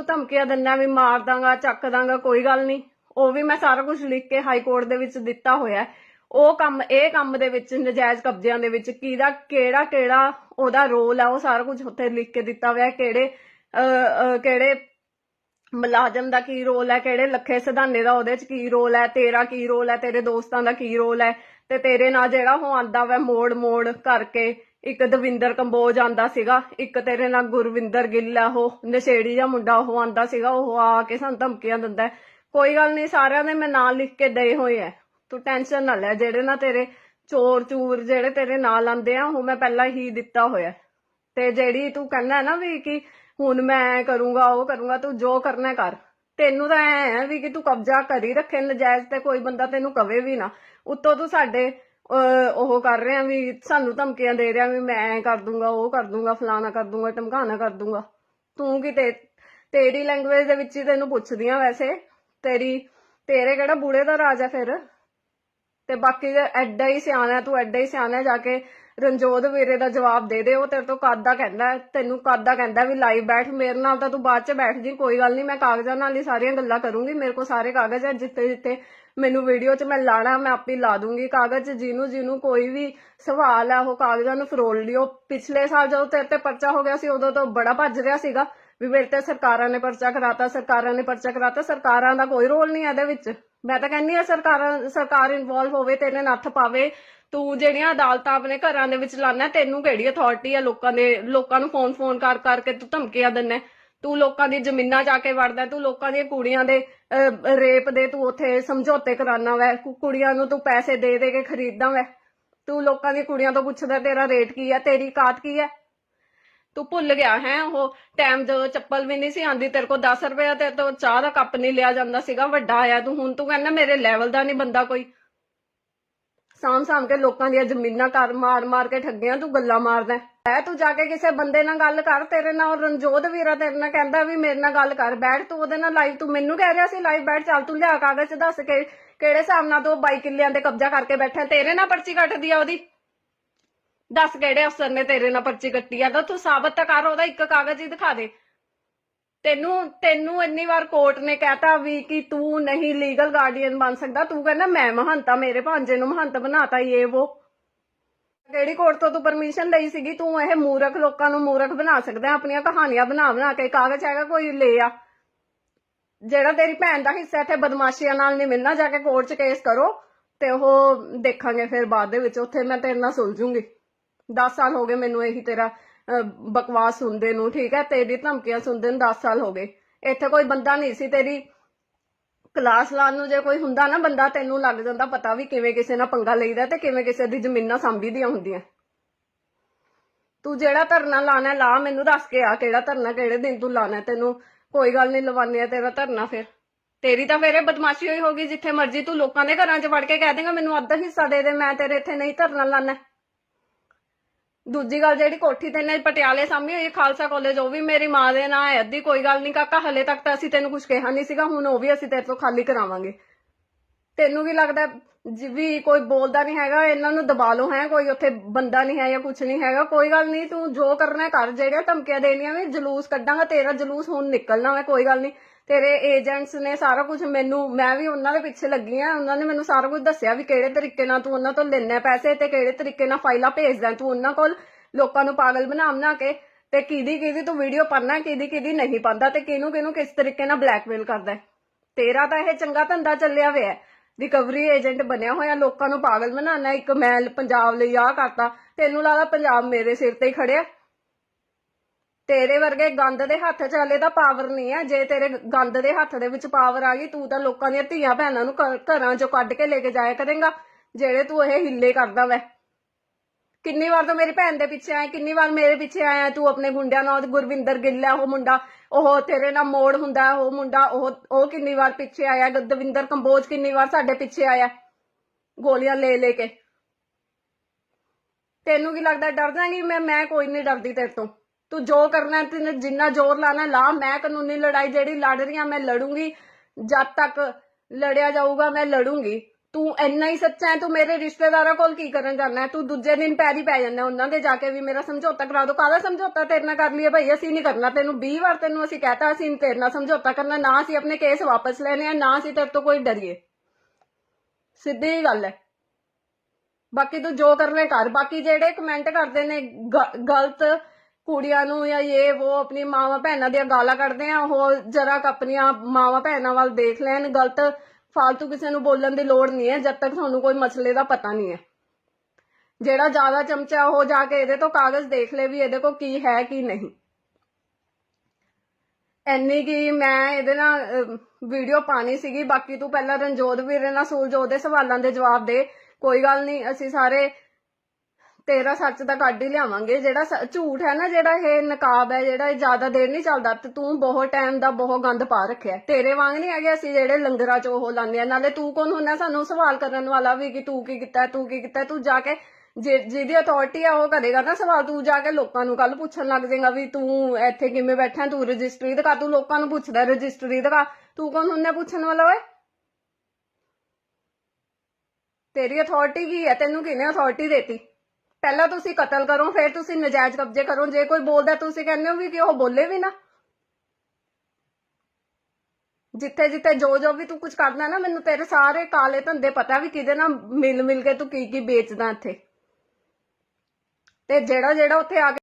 ਤੂੰ ਧਮਕੀਆਂ ਦਿੰਦਾ ਵੀ ਮਾਰ ਦਾਂਗਾ, ਚੱਕ ਦਾਂਗਾ, ਕੋਈ ਗੱਲ ਨਹੀਂ ਉਹ ਵੀ ਮੈਂ ਸਾਰਾ ਕੁਝ ਲਿਖ ਕੇ ਹਾਈ ਕੋਰਟ ਦੇ ਵਿੱਚ ਦਿੱਤਾ ਹੋਇਆ। ਉਹ ਕੰਮ, ਇਹ ਕੰਮ ਦੇ ਵਿੱਚ, ਨਜਾਇਜ਼ ਕਬਜ਼ਿਆਂ ਦੇ ਵਿੱਚ ਕਿਹਦਾ, ਕਿਹੜਾ ਕਿਹੜਾ ਉਹਦਾ ਰੋਲ ਆ, ਉਹ ਸਾਰਾ ਕੁਝ ਉੱਥੇ ਲਿਖ ਕੇ ਦਿੱਤਾ ਹੋਇਆ। ਕਿਹੜੇ ਕਿਹੜੇ ਮੁਲਾਜ਼ਮ ਦਾ ਕੀ ਰੋਲ ਹੈ ਕਿਹੜੇ ਲੱਖੇ ਸਿਧਾਨੇ ਦਾ ਉਹਦੇ ਚ ਕੀ ਰੋਲ ਹੈ ਤੇਰਾ ਕੀ ਰੋਲ ਹੈ ਤੇਰੇ ਦੋਸਤਾਂ ਦਾ ਕੀ ਰੋਲ ਹੈ ਤੇ ਤੇਰੇ ਨਾਲ ਜਿਹੜਾ ਉਹ ਆਂਦਾ ਵਾ ਮੋੜ ਮੋੜ ਕਰਕੇ, ਇੱਕ ਦਵਿੰਦਰ ਕੰਬੋਜ ਆਂਦਾ ਸੀਗਾ, ਇੱਕ ਤੇਰੇ ਨਾਲ ਗੁਰਵਿੰਦਰ ਗਿੱਲ ਆ ਉਹ, ਨਸ਼ੇੜੀ ਜਾਂ ਮੁੰਡਾ ਉਹ ਆਂਦਾ ਸੀਗਾ, ਉਹ ਆ ਕੇ ਸਾਨੂੰ ਧਮਕੀਆਂ ਦਿੰਦਾ ਕੋਈ ਗੱਲ ਨਹੀਂ, ਸਾਰਿਆਂ ਦੇ ਮੈਂ ਨਾਂ ਲਿਖ ਕੇ ਦਏ ਹੋਏ ਐ ਤੂੰ ਟੈਨਸ਼ਨ ਨਾ ਲੈ, ਜਿਹੜੇ ਨਾ ਤੇਰੇ ਚੋਰ ਚੂਰ ਜਿਹੜੇ ਤੇਰੇ ਨਾਲ ਆਂਦੇ ਆ, ਉਹ ਮੈਂ ਪਹਿਲਾਂ ਹੀ ਦਿੱਤਾ ਹੋਇਆ ਤੇ ਜਿਹੜੀ ਤੂੰ ਕਹਿੰਦਾ ਨਾ ਵੀ ਕਿ ਹੁਣ ਮੈਂ ਐਂ ਕਰੂੰਗਾ, ਉਹ ਕਰੂੰਗਾ, ਤੂੰ ਜੋ ਕਰਨਾ ਕਰ। ਤੈਨੂੰ ਤਾਂ ਐ ਹੈ ਵੀ ਕਿ ਤੂੰ ਕਬਜ਼ਾ ਕਰ ਰੱਖੇ ਨਜਾਇਜ਼ ਤੇ ਕੋਈ ਬੰਦਾ ਤੈਨੂੰ ਕਵੇ ਵੀ ਨਾ। ਉੱਤੋਂ ਤੂੰ ਸਾਡੇ ਉਹ ਕਰ ਰਿਹਾ ਵੀ ਸਾਨੂੰ ਧਮਕੀਆਂ ਦੇ ਰਿਹਾ ਵੀ ਮੈਂ ਐਂ ਕਰ ਦੂੰਗਾ, ਉਹ ਕਰ ਦੂੰਗਾ, ਫਲਾਣਾ ਕਰ ਦੂੰਗਾ, ਧਮਕਾਣਾ ਕਰ ਦੂੰਗਾ। ਤੂੰ ਕਿਤੇ ਤੇਰੀ ਲੈਂਗੁਏਜ ਦੇ ਵਿੱਚ ਹੀ ਤੈਨੂੰ ਪੁੱਛਦੀਆਂ ਵੈਸੇ। ਤੇਰੀ, ਤੇਰੇ ਕਿਹੜਾ ਬੂੜੇ ਦਾ ਰਾਜ ਹੈ ਫਿਰ? ਤੇ ਬਾਕੀ ਜੇ ਐਡਾ ਹੀ ਸਿਆਣਾ, ਤੂੰ ਐਡਾ ਹੀ ਸਿਆਣਾ ਜਾ ਕੇ ਰਣਜੋਤ ਵੀਰੇ ਦਾ ਜਵਾਬ ਦੇ ਦੇ ਉਹ ਤੇਰੇ ਤੋਂ ਕਾਦਾ ਕਹਿੰਦਾ ਹੈ, ਤੈਨੂੰ ਕਾਦਾ ਕਹਿੰਦਾ ਵੀ ਲਾਈਵ ਬੈਠ ਮੇਰੇ ਨਾਲ ਤਾਂ ਤੂੰ ਬਾਅਦ ਚ ਬੈਠ ਜੀ ਕੋਈ ਗੱਲ ਨਹੀਂ ਮੈਂ ਕਾਗਜ਼ਾਂ ਨਾਲ ਹੀ ਸਾਰੀਆਂ ਗੱਲਾਂ ਕਰੂੰਗੀ ਮੇਰੇ ਕੋਲ ਸਾਰੇ ਕਾਗਜ਼ ਹੈ ਜਿੱਥੇ ਜਿੱਥੇ ਮੈਨੂੰ ਵੀਡੀਓ 'ਚ ਮੈਂ ਲਾਣਾ ਮੈਂ ਆਪੇ ਲਾ ਦੂੰਗੀ ਕਾਗਜ਼ 'ਚ ਜਿਹਨੂੰ ਜਿਹਨੂੰ ਕੋਈ ਵੀ ਸਵਾਲ ਹੈ ਉਹ ਕਾਗਜ਼ਾਂ ਨੂੰ ਫਰੋਲ ਲਿਓ। ਪਿਛਲੇ ਸਾਲ ਜਦੋਂ ਤੇਰੇ ਤੇ ਪਰਚਾ ਹੋ ਗਿਆ ਸੀ ਉਦੋਂ ਤੋਂ ਬੜਾ ਭੱਜ ਰਿਹਾ ਸੀਗਾ। ਵੀ ਮੇਰੇ ਤੇ ਸਰਕਾਰਾਂ ਨੇ ਪਰਚਾ ਕਰਾਤਾ, ਸਰਕਾਰਾਂ ਨੇ ਪਰਚਾ ਕਰਾਤਾ, ਸਰਕਾਰਾਂ ਦਾ ਕੋਈ ਰੋਲ ਨਹੀਂ ਇਹਦੇ ਵਿੱਚ। ਮੈਂ ਤਾਂ ਕਹਿੰਨੀ ਆ ਸਰਕਾਰਾਂ, ਸਰਕਾਰ ਇਨਵੋਲਵ ਹੋਵੇ ਤੇਰੇ ਨੱਥ ਪਾਵੇ। ਤੂੰ ਜਿਹੜੀਆਂ ਅਦਾਲਤਾਂ ਆਪਣੇ ਘਰਾਂ ਦੇ ਵਿੱਚ ਲਾਣਾ ਤੈਨੂੰ ਕਿਹੜੀ ਅਥਾਰਟੀ ਆ ਲੋਕਾਂ ਦੇ, ਲੋਕਾਂ ਨੂੰ ਫੋਨ ਫੋਨ ਕਰ ਕਰਕੇ ਤੂੰ ਧਮਕੀਆਂ ਦਿੰਦਾ ਤੂੰ ਲੋਕਾਂ ਦੀ ਜ਼ਮੀਨਾਂ ਜਾ ਕੇ ਵੜਦਾ ਤੂੰ ਲੋਕਾਂ ਦੀਆਂ ਕੁੜੀਆਂ ਦੇ ਰੇਪ ਦੇ ਤੂੰ ਉੱਥੇ ਸਮਝੌਤੇ ਕਰਾਨਾ ਵੈ? ਕੁੜੀਆਂ ਨੂੰ ਤੂੰ ਪੈਸੇ ਦੇ ਦੇ ਕੇ ਖਰੀਦਦਾ ਵੈ? ਤੂੰ ਲੋਕਾਂ ਦੀਆਂ ਕੁੜੀਆਂ ਤੋਂ ਪੁੱਛਦਾ ਤੇਰਾ ਰੇਟ ਕੀ ਹੈ? ਤੇਰੀ ਕਾਤ ਕੀ ਹੈ? ਤੂੰ ਭੁੱਲ ਗਿਆ ਹੈ ਉਹ ਟਾਈਮ ਜਦੋਂ ਚੱਪਲ ਵੀ ਨਹੀਂ ਸੀ ਆਂਦੀ ਤੇਰੇ ਕੋਲ 10 ਰੁਪਏ ਤੇ ਤੋਂ ਚਾਹ ਦਾ ਕੱਪ ਨਹੀਂ ਲਿਆ ਜਾਂਦਾ ਸੀਗਾ, ਵੱਡਾ ਆਇਆ ਤੂੰ, ਹੁਣ ਤੂੰ ਕਹਿੰਦਾ ਮੇਰੇ ਲੈਵਲ ਦਾ ਨਹੀਂ ਬੰਦਾ ਕੋਈ। ਸਾਮ ਸਾਮ ਕੇ ਲੋਕਾਂ ਦੀਆਂ ਜ਼ਮੀਨਾਂ ਕਰ ਮਾਰ ਮਾਰ ਕੇ ਠੱਗਿਆਂ, ਤੂੰ ਗੱਲਾਂ ਮਾਰਦਾ ਹੈ। ਐ ਤੂੰ ਜਾ ਕੇ ਕਿਸੇ ਬੰਦੇ ਨਾਲ ਗੱਲ ਕਰ, ਤੇਰੇ ਨਾਲ ਰਣਜੋਤ ਵੀਰਾ ਤੇਰੇ ਨਾਲ ਕਹਿੰਦਾ ਵੀ ਮੇਰੇ ਨਾਲ ਗੱਲ ਕਰ, ਬੈਠ ਤੂੰ ਉਹਦੇ ਨਾਲ ਲਾਈਵ ਤੂੰ ਮੈਨੂੰ ਕਹਿ ਰਿਹਾ ਸੀ ਲਾਈਵ ਬੈਠ ਚੱਲ ਤੂੰ ਲਿਆ ਕਾਗਜ਼ ਚ ਦੱਸ ਕੇ ਕਿਹੜੇ ਹਿਸਾਬ ਨਾਲ ਤੂੰ 22 ਕਿੱਲਿਆਂ ਦੇ ਕਬਜ਼ਾ ਕਰਕੇ ਬੈਠਾ, ਤੇਰੇ ਨਾਲ ਪਰਚੀ ਕੱਟਦੀ ਆ ਉਹਦੀ। ਦੱਸ ਕਿਹੜੇ ਅਫਸਰ ਨੇ ਤੇਰੇ ਨਾਲ ਪਰਚੀ ਕੱਟੀ ਆ? ਤਾਂ ਤੂੰ ਸਾਬਤ ਤਾਂ ਕਰ ਉਹਦਾ ਇੱਕ ਕਾਗਜ਼ ਹੀ ਦਿਖਾ ਦੇ। ਤੈਨੂੰ ਤੈਨੂੰ ਇੰਨੀ ਵਾਰ ਕੋਰਟ ਨੇ ਕਹਿਤਾ ਵੀ ਕਿ ਤੂੰ ਨਹੀਂ ਲੀਗਲ ਗਾਰਡੀਅਨ ਬਣ ਸਕਦਾ। ਤੂੰ ਕਹਿੰਦਾ ਮੈਂ ਮਹੰਤਾ ਮੇਰੇ ਭਾਂਜੇ ਨੂੰ ਮਹੰਤ ਬਣਾਤਾ ਇਹ ਉਹ ਕਿਹੜੀ ਕੋਰਟ ਤੋਂ ਤੂੰ ਪਰਮਿਸ਼ਨ ਲਈ ਸੀਗੀ? ਤੂੰ ਇਹ ਮੂਰਖ ਲੋਕਾਂ ਨੂੰ ਮੂਰਖ ਬਣਾ ਸਕਦਾ ਹੈ, ਆਪਣੀਆਂ ਕਹਾਣੀਆਂ ਬਣਾ ਬਣਾ ਕੇ। ਕਾਗਜ਼ ਹੈਗਾ ਕੋਈ ਲੈ ਆ। ਜਿਹੜਾ ਤੇਰੀ ਭੈਣ ਦਾ ਹਿੱਸਾ ਇੱਥੇ ਬਦਮਾਸ਼ੀਆਂ ਨਾਲ ਨਹੀਂ ਮਿਲਣਾ ਜਾ ਕੇ ਕੋਰਟ 'ਚ ਕੇਸ ਕਰੋ ਤੇ ਉਹ ਦੇਖਾਂਗੇ ਫਿਰ ਬਾਅਦ ਦੇ ਵਿੱਚ। ਉੱਥੇ ਮੈਂ ਤੇਰੇ ਨਾਲ ਸੁਲਝੂੰਗੀ। 10 ਸਾਲ ਹੋ ਗਏ ਮੈਨੂੰ ਇਹੀ ਤੇਰਾ ਬਕਵਾਸ ਸੁਣਦੇ ਨੂੰ, ਠੀਕ ਹੈ? ਤੇਰੀ ਧਮਕੀਆਂ ਸੁਣਦੇ ਨੂੰ 10 ਸਾਲ ਹੋ ਗਏ। ਇੱਥੇ ਕੋਈ ਬੰਦਾ ਨਹੀਂ ਸੀ ਤੇਰੀ ਕਲਾਸ ਲਾਉਣ ਨੂੰ, ਜੇ ਕੋਈ ਹੁੰਦਾ ਨਾ ਬੰਦਾ, ਤੈਨੂੰ ਲੱਗ ਜਾਂਦਾ ਪਤਾ ਵੀ ਕਿਵੇਂ ਕਿਸੇ ਨਾਲ ਪੰਗਾ ਲਈਦਾ ਤੇ ਕਿਵੇਂ ਕਿਸੇ ਦੀ ਜ਼ਮੀਨਾਂ ਸੰਭੀਦੀਆਂ ਹੁੰਦੀਆਂ। ਤੂੰ ਜਿਹੜਾ ਧਰਨਾ ਲਾਣਾ ਲਾ, ਮੈਨੂੰ ਦੱਸ ਕੇ ਆ ਕਿਹੜਾ ਧਰਨਾ, ਕਿਹੜੇ ਦਿਨ ਤੂੰ ਲਾਣਾ ਤੈਨੂੰ। ਕੋਈ ਗੱਲ ਨਹੀਂ ਲਵਾਨੇ ਆ ਤੇਰਾ ਧਰਨਾ ਫਿਰ। ਤੇਰੀ ਤਾਂ ਫੇਰ ਬਦਮਾਸ਼ੀ ਹੋਈ ਹੋਗੀ ਜਿੱਥੇ ਮਰਜ਼ੀ ਤੂੰ ਲੋਕਾਂ ਦੇ ਘਰਾਂ 'ਚ ਵੜ ਕੇ ਕਹਿ ਦੇਗਾ, ਮੈਨੂੰ ਅੱਧਾ ਹਿੱਸਾ ਦੇ ਦੇ, ਮੈਂ ਤੇਰੇ ਇੱਥੇ ਨਹੀਂ ਧਰਨਾ ਲਾਣਾ ਦੂਜੀ ਗੱਲ ਜਿਹੜੀ ਕੋਠੀ ਤੇ ਨੇ ਪਟਿਆਲੇ ਸਾਹਮਣੇ ਹੋਈ ਹੈ, ਖਾਲਸਾ ਕਾਲਜ ਉਹ ਵੀ ਮੇਰੀ ਮਾਂ ਦੇ ਨਾਂ ਹੈ। ਅੱਧੀ ਕੋਈ ਗੱਲ ਨਹੀਂ ਕਾਕਾ ਹਲੇ ਤੱਕ ਤਾਂ ਅਸੀਂ ਤੈਨੂੰ ਕੁਝ ਕਿਹਾ ਨਹੀਂ ਸੀਗਾ ਹੁਣ ਉਹ ਵੀ ਅਸੀਂ ਤੇਰੇ ਤੋਂ ਖਾਲੀ ਕਰਾਵਾਂਗੇ। ਤੈਨੂੰ ਕੀ ਲੱਗਦਾ ਜੀ ਵੀ ਕੋਈ ਬੋਲਦਾ ਨਹੀਂ ਹੈਗਾ, ਇਹਨਾਂ ਨੂੰ ਦਬਾ ਲਓ ਹੈ, ਕੋਈ ਉੱਥੇ ਬੰਦਾ ਨਹੀਂ ਹੈ ਜਾਂ ਕੁਝ ਨਹੀਂ ਹੈਗਾ, ਕੋਈ ਗੱਲ ਨਹੀਂ ਤੂੰ ਜੋ ਕਰਨਾ ਕਰ, ਜਿਹੜੀਆਂ ਧਮਕੀਆਂ ਦੇਣੀਆਂ ਵੀ ਜਲੂਸ ਕੱਢਾਂਗਾ, ਤੇਰਾ ਜਲੂਸ ਹੁਣ ਨਿਕਲਣਾ ਵਾ, ਕੋਈ ਗੱਲ ਨਹੀਂ ਤੇਰੇ ਏਜੰਟਸ ਨੇ ਸਾਰਾ ਕੁਝ ਮੈਨੂੰ, ਮੈਂ ਵੀ ਉਹਨਾਂ ਦੇ ਪਿੱਛੇ ਲੱਗੀ ਆ, ਉਹਨਾਂ ਨੇ ਮੈਨੂੰ ਸਾਰਾ ਕੁਝ ਦੱਸਿਆ ਵੀ ਕਿਹੜੇ ਤਰੀਕੇ ਨਾਲ ਤੂੰ ਉਹਨਾਂ ਤੋਂ ਲੈਣਾ ਪੈਸੇ ਤੇ ਕਿਹੜੇ ਤਰੀਕੇ ਨਾਲ ਫਾਈਲਾਂ ਭੇਜਦਾ ਤੂੰ ਉਹਨਾਂ ਕੋਲ ਲੋਕਾਂ ਨੂੰ ਪਾਗਲ ਬਣਾ ਬਣਾ ਕੇ ਤੇ ਕਿਹਦੀ ਕਿਹਦੀ ਤੂੰ ਵੀਡੀਓ ਪਾਣਾ ਕਿਹਦੀ ਕਿਹਦੀ ਨਹੀਂ ਪਾਉਂਦਾ ਤੇ ਕਿਹਨੂੰ ਕਿਹਨੂੰ ਕਿਸ ਤਰੀਕੇ ਨਾਲ ਬਲੈਕਮੇਲ ਕਰਦਾ ਤੇਰਾ ਤਾਂ ਇਹ ਚੰਗਾ ਧੰਦਾ ਚੱਲਿਆ ਹੋਇਆ ਰਿਕਵਰੀ ਏਜੰਟ ਬਣਿਆ ਹੋਇਆ, ਲੋਕਾਂ ਨੂੰ ਪਾਗਲ ਬਣਾਉਣਾ, ਇੱਕ ਮੈਂ ਪੰਜਾਬ ਲਈ ਆਹ ਕਰਤਾ, ਤੈਨੂੰ ਲੱਗਦਾ ਪੰਜਾਬ ਮੇਰੇ ਸਿਰ ਤੇ ਹੀ ਖੜਿਆ? ਤੇਰੇ ਵਰਗੇ ਗੰਦ ਦੇ ਹੱਥ 'ਚ ਹਲੇ ਤਾਂ ਪਾਵਰ ਨਹੀਂ ਹੈ ਜੇ ਤੇਰੇ ਗੰਦ ਦੇ ਹੱਥ ਦੇ ਵਿੱਚ ਪਾਵਰ ਆ ਗਈ, ਤੂੰ ਤਾਂ ਲੋਕਾਂ ਦੀਆਂ ਧੀਆਂ ਭੈਣਾਂ ਨੂੰ ਘਰਾਂ 'ਚੋਂ ਕੱਢ ਕੇ ਲੈ ਕੇ ਜਾਇਆ ਕਰੇਗਾ, ਜਿਹੜੇ ਤੂੰ ਇਹ ਹਿੱਲੇ ਕਰਦਾ ਵੈ। ਕਿੰਨੀ ਵਾਰ ਤਾਂ ਮੇਰੀ ਭੈਣ ਦੇ ਪਿੱਛੇ ਆਇਆ, ਕਿੰਨੀ ਵਾਰ ਮੇਰੇ ਪਿੱਛੇ ਆਇਆ, ਤੂੰ ਆਪਣੇ ਗੁੰਡਿਆਂ ਨਾਲ, ਗੁਰਵਿੰਦਰ ਗਿੱਲ ਹੈ ਉਹ ਮੁੰਡਾ, ਉਹ ਤੇਰੇ ਨਾਲ ਮੋੜ ਹੁੰਦਾ, ਉਹ ਮੁੰਡਾ, ਉਹ ਉਹ ਕਿੰਨੀ ਵਾਰ ਪਿੱਛੇ ਆਇਆ ਦਵਿੰਦਰ ਕੰਬੋਜ ਕਿੰਨੀ ਵਾਰ ਸਾਡੇ ਪਿੱਛੇ ਆਇਆ, ਗੋਲੀਆਂ ਲੈ ਲੈ ਕੇ। ਤੈਨੂੰ ਕੀ ਲੱਗਦਾ ਡਰ ਜਾਏਗੀ ਮੈਂ ਮੈਂ ਕੋਈ ਨਹੀਂ ਡਰਦੀ ਤੇਰੇ ਤੋਂ? ਤੂੰ ਜੋ ਕਰਨਾ, ਤੈਨੂੰ ਜਿੰਨਾ ਜ਼ੋਰ ਲਾਣਾ, ਲਾ, ਮੈਂ ਕਾਨੂੰਨੀ ਲੜਾਈ ਜਿਹੜੀ ਲੜ ਰਹੀ ਹਾਂ, ਮੈਂ ਲੜੂੰਗੀ, ਜਦ ਤੱਕ ਲੜਿਆ ਜਾਊਗਾ, ਮੈਂ ਲੜੂੰਗੀ। ਤੂੰ ਇੰਨਾ ਹੀ ਸੱਚਾ ਹੈ, ਤੂੰ ਮੇਰੇ ਰਿਸ਼ਤੇਦਾਰਾਂ ਕੋਲ ਕੀ ਕਰਨ ਜਾਣਾ ਤੂੰ ਦੂਜੇ ਦਿਨ ਪੈਰੀ ਪੈ ਜਾਂਦਾ, ਉਹਨਾਂ ਦੇ ਜਾ ਕੇ ਵੀ ਮੇਰਾ ਸਮਝੌਤਾ ਕਰਾ ਦੋ। ਕਾਹਦਾ ਸਮਝੌਤਾ ਤੇਰੇ ਨਾਲ ਕਰ ਲਈਏ ਭਾਈ? ਅਸੀਂ ਨਹੀਂ ਕਰਨਾ। ਤੈਨੂੰ 20 ਵਾਰ ਤੈਨੂੰ ਅਸੀਂ ਕਹਤਾ, ਅਸੀਂ ਤੇਰੇ ਨਾਲ ਸਮਝੌਤਾ ਕਰਨਾ। ਨਾ ਅਸੀਂ ਆਪਣੇ ਕੇਸ ਵਾਪਸ ਲੈਣੇ ਆ, ਨਾ ਅਸੀਂ ਤੇਰੇ ਤੋਂ ਕੋਈ ਡਰੀਏ। ਸਿੱਧੀ ਗੱਲ ਹੈ। ਬਾਕੀ ਤੂੰ ਜੋ ਕਰਨੇ ਕਰ। ਬਾਕੀ ਜਿਹੜੇ ਕਮੈਂਟ ਕਰਦੇ ਨੇ ਗਲਤ ਕੁੜੀਆਂ ਨੂੰ ਜਾਂ ਇਹ, ਉਹ ਆਪਣੀ ਮਾਵਾਂ ਭੈਣਾਂ ਦੀਆਂ ਗਾਲਾਂ ਕੱਢਦੇ ਆ, ਉਹ ਜਰਾ ਆਪਣੀਆਂ ਮਾਵਾਂ ਭੈਣਾਂ ਵੱਲ ਦੇਖ ਲੈਣ। ਗਲਤ ਫालतू ਕਿਸੇ ਨੂੰ ਬੋਲਣ ਦੀ ਲੋੜ ਨਹੀਂ ਹੈ, ਜਦ ਤੱਕ ਤੁਹਾਨੂੰ ਕੋਈ ਮਸਲੇ ਦਾ ਪਤਾ ਨਹੀਂ ਹੈ। ਜਿਹੜਾ ਜ਼ਿਆਦਾ ਚਮਚਾ ਉਹ ਜਾ ਕੇ ਇਹਦੇ ਤੋਂ ਕਾਗਜ਼ ਦੇਖ ਲੈ ਵੀ ਇਹਦੇ ਕੋਲ ਕੀ ਹੈ, ਕੀ ਨਹੀਂ। ਐਨੀ ਕਿ ਮੈਂ ਇਹਦੇ ਨਾਲ ਵੀਡੀਓ ਪਾਣੀ ਸੀਗੀ। ਬਾਕੀ ਤੂੰ ਪਹਿਲਾਂ ਰਣਜੋਤ ਵੀਰੇ ਨਾਲ ਸੂਲਜੋਤ ਦੇ ਸਵਾਲਾਂ ਦੇ ਜਵਾਬ ਦੇ। ਕੋਈ ਗੱਲ ਨਹੀਂ, ਅਸੀਂ ਸਾਰੇ ਤੇਰਾ ਸੱਚ ਦਾ ਕੱਢ ਹੀ ਲਿਆਵਾਂਗੇ, ਜਿਹੜਾ ਸ- ਝੂਠ ਹੈ ਨਾ ਜਿਹੜਾ ਇਹ ਨਕਾਬ ਹੈ, ਜਿਹੜਾ ਇਹ ਜ਼ਿਆਦਾ ਦੇਰ ਨਹੀਂ ਚੱਲਦਾ, ਤੇ ਤੂੰ ਬਹੁਤ ਟਾਈਮ ਦਾ ਬਹੁਤ ਗੰਦ ਪਾ ਰੱਖਿਆ ਹੈ। ਤੇਰੇ ਵਾਂਗ ਨਹੀਂ ਹੈਗੇ ਅਸੀਂ ਜਿਹੜੇ ਲੰਗਰਾਂ 'ਚ ਉਹ ਲਾਉਂਦੇ ਆ। ਨਾਲੇ ਤੂੰ ਕੌਣ ਹੁੰਦਾ ਸਾਨੂੰ ਸਵਾਲ ਕਰਨ ਵਾਲਾ ਵੀ ਕਿ ਤੂੰ ਕੀ ਕੀਤਾ, ਤੂੰ ਕੀ ਕੀਤਾ? ਤੂੰ ਜਾ ਕੇ ਜਿ- ਜਿਹਦੀ ਅਥਾਰਟੀ ਆ ਉਹ ਕਰੇਗਾ ਨਾ ਸਵਾਲ। ਤੂੰ ਜਾ ਕੇ ਲੋਕਾਂ ਨੂੰ ਕੱਲ ਪੁੱਛਣ ਲੱਗ ਜਾਏਗਾ ਵੀ ਤੂੰ ਇੱਥੇ ਕਿਵੇਂ ਬੈਠਾ, ਤੂੰ ਰਜਿਸਟਰੀ ਦਿਖਾ, ਤੂੰ ਲੋਕਾਂ ਨੂੰ ਪੁੱਛਦਾ ਰਜਿਸਟਰੀ ਦਿਖਾ। ਤੂੰ ਕੌਣ ਹੁੰਦਾ ਪੁੱਛਣ ਵਾਲਾ ਓਏ? ਤੇਰੀ ਅਥਾਰਟੀ ਕੀ ਹੈ? ਤੈਨੂੰ ਕਿਹਨੇ ਅਥਾਰਟੀ ਦੇਤੀ? ਪਹਿਲਾਂ ਤੁਸੀਂ ਕਤਲ ਕਰੋ, ਫਿਰ ਤੁਸੀਂ ਨਜਾਇਜ਼ ਕਬਜ਼ੇ ਕਰੋ। ਜੇ ਕੋਈ ਬੋਲਦਾ, ਤੁਸੀਂ ਕਹਿੰਦੇ ਹੋ ਵੀ ਕਿ ਉਹ ਬੋਲੇ ਵੀ ਨਾ। ਜਿੱਥੇ ਜਿੱਥੇ ਜੋ ਜੋ ਵੀ ਤੂੰ ਕੁਝ ਕਰਦਾ ਨਾ, ਮੈਨੂੰ ਤੇਰੇ ਸਾਰੇ ਕਾਲੇ ਧੰਦੇ ਪਤਾ ਵੀ ਕਿਹਦੇ ਨਾਲ ਮਿਲ ਮਿਲ ਕੇ ਤੂੰ ਕੀ ਕੀ ਵੇਚਦਾ ਇੱਥੇ। ਤੇ ਜਿਹੜਾ ਜਿਹੜਾ ਉੱਥੇ ਆ ਕੇ